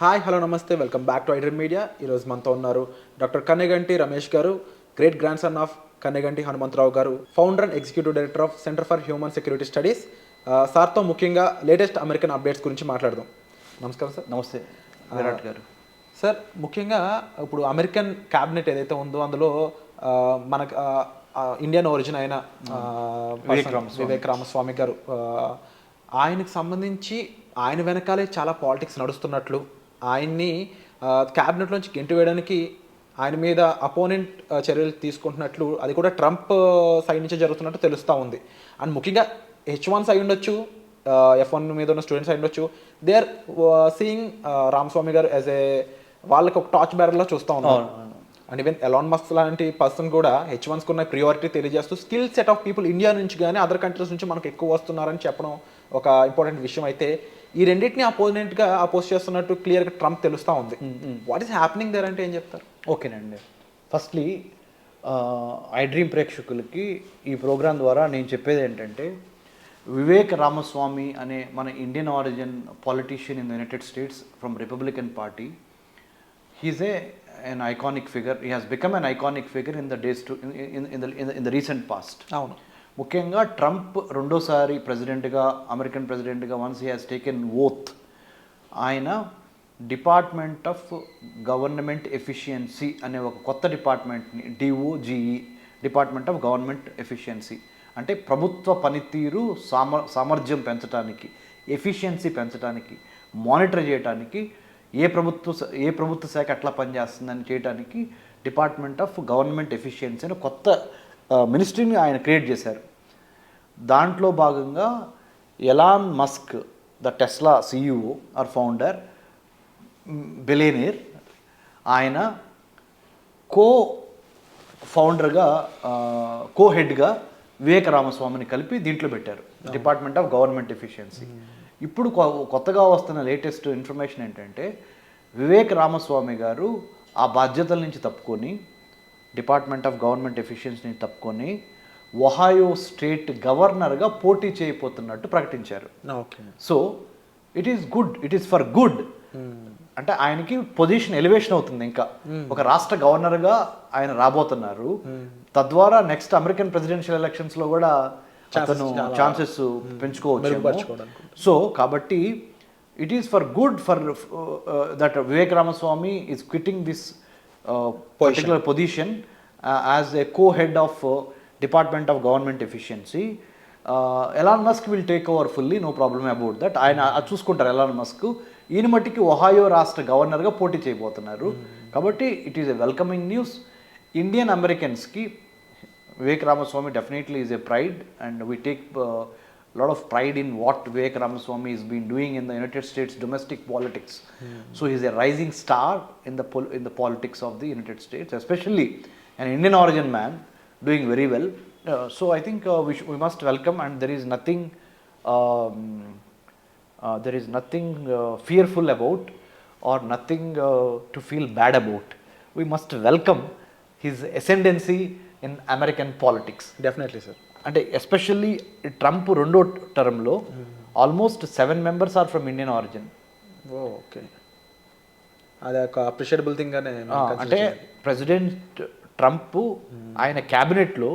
Hi hello నమస్తే. Welcome back to iDream media ఈరోజు మనతో ఉన్నారు doctor Kanneganti Ramesh garu great grand son of Kanneganti Hanumantharao garu founder and executive director of centre for human security studies సార్తో ముఖ్యంగా latest American updates గురించి మాట్లాడదాం. నమస్కారం sir నమస్తే. విరాట్ గారు. సార్ ముఖ్యంగా ఇప్పుడు అమెరికన్ క్యాబినెట్ ఏదైతే ఉందో అందులో ఆ, మనకు ఇండియన్ ఒరిజిన్ అయిన person, వివేక్ రామస్వామి గారు. ఆయనకు సంబంధించి ఆయన వెనకాలే చాలా పాలిటిక్స్ నడుస్తున్నట్లు ఆయన్ని క్యాబినెట్ నుంచి గెంటి వేయడానికి ఆయన మీద అపోనెంట్ చర్యలు తీసుకుంటున్నట్లు అది కూడా ట్రంప్ సైడ్ నుంచి జరుగుతున్నట్టు తెలుస్తూ ఉంది. అండ్ ముఖ్యంగా హెచ్ వన్ సైడ్ ఉండొచ్చు ఎఫ్ వన్ మీద ఉన్న స్టూడెంట్స్ సైడ్ ఉండొచ్చు. They are seeing Ramaswamy garu as a వాళ్ళకి ఒక టార్చ్ బ్యారర్లో చూస్తూ ఉన్నారు. అండ్ ఈవెన్ ఎలాన్ మస్క్ లాంటి పర్సన్ కూడా హెచ్ వన్స్ ఉన్న ప్రియారిటీ తెలియజేస్తూ skill set of people India నుంచి కానీ అదర్ కంట్రీస్ నుంచి మనకు ఎక్కువ వస్తున్నారని చెప్పడం ఒక ఇంపార్టెంట్ విషయం అయితే. ఈ రెండింటిని అపోజిట్గా అపోజ్ చేస్తున్నట్టు క్లియర్గా ట్రంప్ తెలుస్తా ఉంది. వాట్ ఈస్ హ్యాపెనింగ్ దేర్ అంటే ఏం చెప్తారు? ఓకేనండి. ఫస్ట్లీ ఐ డ్రీమ్ ప్రేక్షకులకి ఈ ప్రోగ్రాం ద్వారా నేను చెప్పేది ఏంటంటే వివేక్ రామస్వామి అనే మన Indian origin politician in the United States from Republican party he's a an iconic figure. He has become an iconic figure in the days to in, in, in, the, in, the, in the recent past. అవును. ముఖ్యంగా Trump రెండోసారి ప్రెసిడెంట్గా American ప్రెసిడెంట్గా once he has taken oath ఆయన department of government efficiency అనే ఒక కొత్త డిపార్ట్మెంట్ని D O G E department of government efficiency అంటే ప్రభుత్వ పనితీరు సామ సామర్థ్యం పెంచడానికి ఎఫిషియన్సీ పెంచడానికి మానిటర్ చేయడానికి ఏ ప్రభుత్వ ఏ ప్రభుత్వ శాఖ ఎట్లా పనిచేస్తుందని చేయడానికి డిపార్ట్మెంట్ ఆఫ్ గవర్నమెంట్ ఎఫిషియన్సీ అని కొత్త మినిస్ట్రీని ఆయన క్రియేట్ చేశారు. దాంట్లో భాగంగా Elon Musk the Tesla CEO or founder billionaire ఆయన కో ఫౌండర్గా కో హెడ్గా వివేక రామస్వామిని కలిపి దీంట్లో పెట్టారు. డిపార్ట్మెంట్ ఆఫ్ గవర్నమెంట్ ఎఫిషియన్సీ ఇప్పుడు కొత్తగా వస్తున్న లేటెస్ట్ ఇన్ఫర్మేషన్ ఏంటంటే వివేక్ రామస్వామి గారు ఆ బాధ్యతల నుంచి తప్పుకొని డిపార్ట్మెంట్ ఆఫ్ గవర్నమెంట్ ఎఫిషియన్సీ నుంచి తప్పుకొని ఒహాయో స్టేట్ గవర్నర్గా పోటీ చేయబోతున్నట్టు ప్రకటించారు. Okay so it is good it is for good అంటే ఆయనకి పొజిషన్ ఎలివేషన్ అవుతుంది ఇంకా. ఒక రాష్ట్ర గవర్నర్గా ఆయన రాబోతున్నారు. తద్వారా నెక్స్ట్ అమెరికన్ ప్రెసిడెన్షియల్ ఎలక్షన్స్లో కూడా అతను ఛాన్సెస్ పెంచుకోవచ్చు. సో కాబట్టి it is for good for that Vivek Ramaswamy is quitting this particular position as a co head of department of government efficiency Elon Musk will take over fully no problem about that ఆయన అది చూసుకుంటారు Elon Musk ఈయన మట్టికి Ohio రాష్ట్ర గవర్నర్గా పోటీ చేయబోతున్నారు. కాబట్టి it is a welcoming news Indian అమెరికన్స్కి Vivek Ramaswamy definitely is a pride, and we take a lot of pride in what Vivek Ramaswamy has been doing in the United States domestic politics. Hmm. So he's a rising star in the pol- in the politics of the United States, especially an Indian origin man doing very well. Uh, so I think uh, we, sh- we must welcome, and there is nothing um, uh, there is nothing uh, fearful about or nothing uh, to feel bad about. We must welcome his ascendancy in American politics. Definitely, sir. అంటే especially Trump రెండో టర్మ్లో almost seven members are from Indian origin. Okay. అది ఒక appreciable thing అంటే president Trump ఆయన క్యాబినెట్లో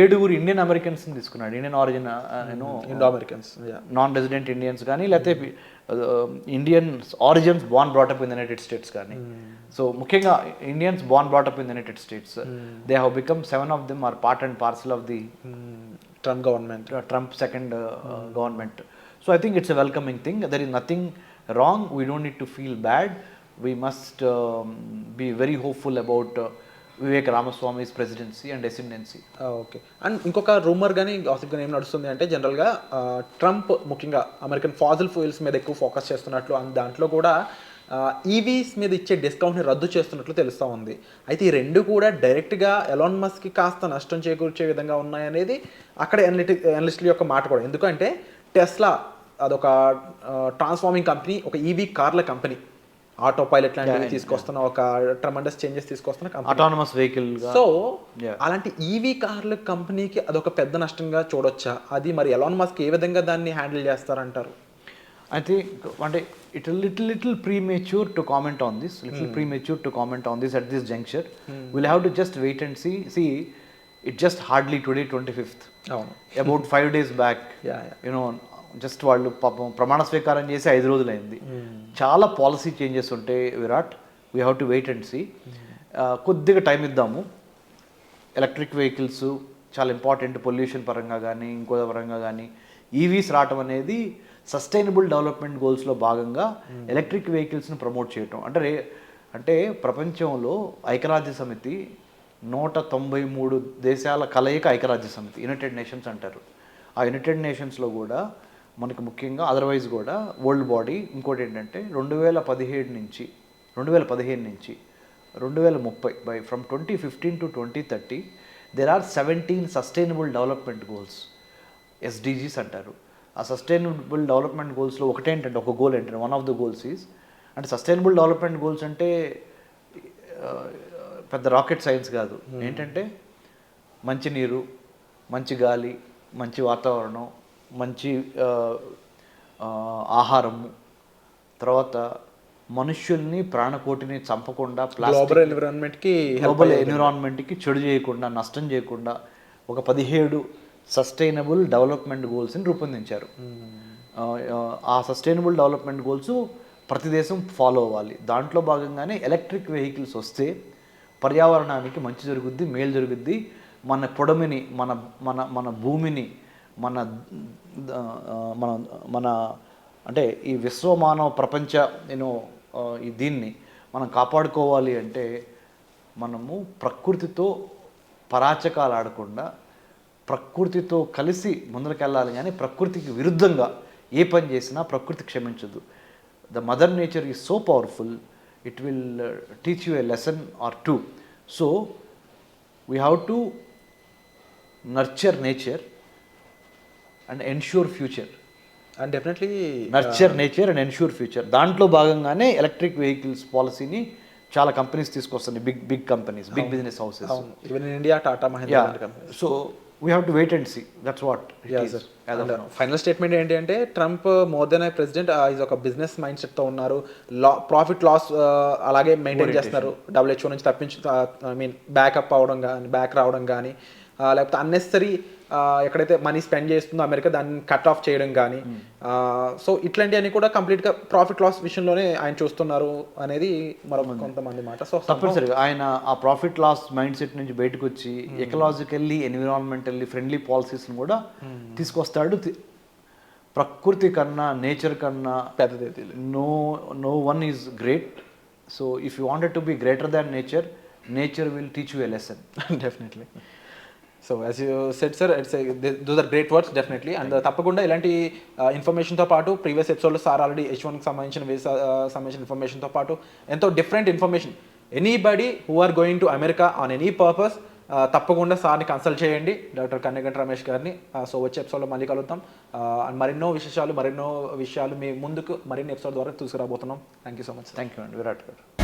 ఏడుగురు Indian Americans తీసుకున్నాడు. ఇండియన్ ఆరిజిన్ నేను Indo Americans non resident Indians కానీ లేకపోతే Indians origins born brought up in United States కానీ. సో ముఖ్యంగా Indians born brought up in United States they have become seven of them are part and parcel of the Trump government Trump second government so I think it's a welcoming thing there is nothing wrong we don't need to feel bad we must be very hopeful about Vivek Ramaswamy's presidency and residency okay and ఇంకొక rumour కానీ gossip కానీ ఏం నడుస్తుంది అంటే జనరల్గా Trump ah, ముఖ్యంగా American fossil fuels మీద ఎక్కువ ఫోకస్ చేస్తున్నట్లు అండ్ దాంట్లో కూడా ah, e ఈవీస్ మీద ఇచ్చే డిస్కౌంట్ని రద్దు చేస్తున్నట్లు తెలుస్తూ ఉంది. అయితే ఈ రెండు కూడా డైరెక్ట్గా ఎలాన్ మస్క్కి కాస్త నష్టం చేకూర్చే విధంగా ఉన్నాయనేది అక్కడ అనలిటి అనలిస్టుల యొక్క మాట కూడా. ఎందుకంటే టెస్లా అదొక ah, ట్రాన్స్ఫార్మింగ్ కంపెనీ ఒక ఈవీ కార్ల కంపెనీ ఆటో పైలట్ లాంటివి తీసుకొస్తున్న ఒక ట్రమండస్ చేంజెస్ తీసుకొస్తున్న కంపెనీ అటానమస్ వెహికల్గా సో. అలాంటి ఈవీ కార్ల కంపెనీకి అదొక పెద్ద నష్టంగా చూడొచ్చా? అది మరి ఎలాన్ మస్క్ ఏ విధంగా దాన్ని హ్యాండిల్ చేస్తారంటారు? Think అంటే it little little premature to comment on this little premature to comment on this at this juncture will have to just wait and see see it just hardly today twenty fifth అవును. About five days back. You know just వాళ్ళు పాపం ప్రమాణ స్వీకారం చేసి ఐదు రోజులైంది. చాలా policy changes ఉంటాయి Virat we have to wait and see కొద్దిగా టైం ఇద్దాము. ఎలక్ట్రిక్ వెహికల్స్ చాలా ఇంపార్టెంట్ పొల్యూషన్ పరంగా కానీ ఇంకో పరంగా కానీ ఈవీస్ రావటం అనేది సస్టైనబుల్ డెవలప్మెంట్ గోల్స్లో భాగంగా ఎలక్ట్రిక్ వెహికల్స్ని ప్రమోట్ చేయటం. అంటే అంటే ప్రపంచంలో ఐక్యరాజ్య సమితి నూట తొంభై మూడు దేశాల కలయిక ఐక్యరాజ్య సమితి యునైటెడ్ నేషన్స్ అంటారు. ఆ యునైటెడ్ నేషన్స్లో కూడా మనకు ముఖ్యంగా అదర్వైజ్ కూడా వరల్డ్ బాడీ ఇంకోటి ఏంటంటే రెండు వేల పదిహేడు నుంచి రెండు వేల పదిహేను నుంచి రెండు వేల ముప్పై by from twenty fifteen to twenty thirty there are seventeen sustainable development goals SDGs అంటారు. ఆ సస్టైనబుల్ డెవలప్మెంట్ గోల్స్లో ఒకటేంటంటే ఒక గోల్ ఏంటంటే one of the goals is అంటే సస్టైనబుల్ డెవలప్మెంట్ గోల్స్ అంటే పెద్ద రాకెట్ సైన్స్ కాదు. ఏంటంటే మంచి నీరు మంచి గాలి మంచి వాతావరణం మంచి ఆహారము తర్వాత మనుష్యుల్ని ప్రాణకోటిని చంపకుండా ప్లాస్టిక్ గ్లోబల్ ఎన్విరాన్మెంట్కి గ్లోబల్ ఎన్విరాన్మెంట్కి చెడు చేయకుండా నష్టం చేయకుండా ఒక పదిహేడు సస్టైనబుల్ డెవలప్మెంట్ గోల్స్ని రూపొందించారు. ఆ, ఆ సస్టైనబుల్ డెవలప్మెంట్ గోల్స్ ప్రతి దేశం ఫాలో అవ్వాలి. దాంట్లో భాగంగానే ఎలక్ట్రిక్ వెహికల్స్ వస్తే పర్యావరణానికి మంచి జరుగుద్ది మేలు జరుగుద్ది. మన పొడమిని మన మన మన భూమిని మన మన మన అంటే ఈ విశ్వమానవ ప్రపంచ నేను ఈ దీన్ని మనం కాపాడుకోవాలి అంటే మనము ప్రకృతితో పరాచకాలు ఆడకుండా ప్రకృతితో కలిసి ముందరకెళ్ళాలి కానీ ప్రకృతికి విరుద్ధంగా ఏ పని చేసినా ప్రకృతి క్షమించదు. The mother nature is so powerful it will teach you a lesson or two so we have to nurture nature and ensure future and definitely nurture nature and ensure future దాంట్లో భాగంగానే ఎలక్ట్రిక్ వెహికల్స్ పాలసీని చాలా companies తీసుకొస్తున్నాయి. Big big companies big business houses even in India Tata Mahindra. So we have to wait and see that's what final statement ఏంటి అంటే Trump more than I president is ఒక business mind సెట్తో ఉన్నారు. లా profit loss అలాగే maintain చేస్తున్నారు. WHO నుంచి తప్పించు ఐ మీన్ బ్యాకప్ అవడం కానీ బ్యాక్ రావడం కానీ లేకపోతే అన్నెసరీ ఎక్కడైతే మనీ స్పెండ్ చేస్తుందో అమెరికా దాన్ని కట్ ఆఫ్ చేయడం కానీ సో ఇట్లాంటివన్నీ కూడా కంప్లీట్గా ప్రాఫిట్ లాస్ విషయంలోనే ఆయన చూస్తున్నారు అనేది మరొక కొంతమంది మాట. సో తప్పనిసరిగా ఆయన ఆ ప్రాఫిట్ లాస్ మైండ్ సెట్ నుంచి బయటకు వచ్చి ఎకలాజికల్లీ ఎన్విరాన్మెంటల్లీ ఫ్రెండ్లీ పాలసీస్ని కూడా తీసుకొస్తాడు. ప్రకృతి కన్నా నేచర్ కన్నా పెద్దది no no one is great. So if you wanted to be greater than nature nature will teach you a lesson. Definitely. So as you said sir it's those are great words definitely and తప్పకుండా ఇలాంటి uh, ఇన్ఫర్మేషన్తో పాటు previous ఎపిసోడ్లో sir already H వన్కి సంబంధించిన visa uh, సంబంధించిన ఇన్ఫర్మేషన్తో పాటు ఎంతో different information anybody who are going to America on any purpose తప్పకుండా సార్ని కన్సల్ట్ చేయండి. డాక్టర్ కన్నగంట రమేష్ గారిని. Uh, సో వచ్చే ఎపిసోడ్లో మళ్ళీ కలుద్దాం. అండ్ మరెన్నో విశేషాలు మరెన్నో విషయాలు మీ ముందుకు మరిన్ని ఎపిసోడ్ ద్వారా తీసుకురాబోతున్నాం. Thank you so much thank you అండి. విరాట్ గారు.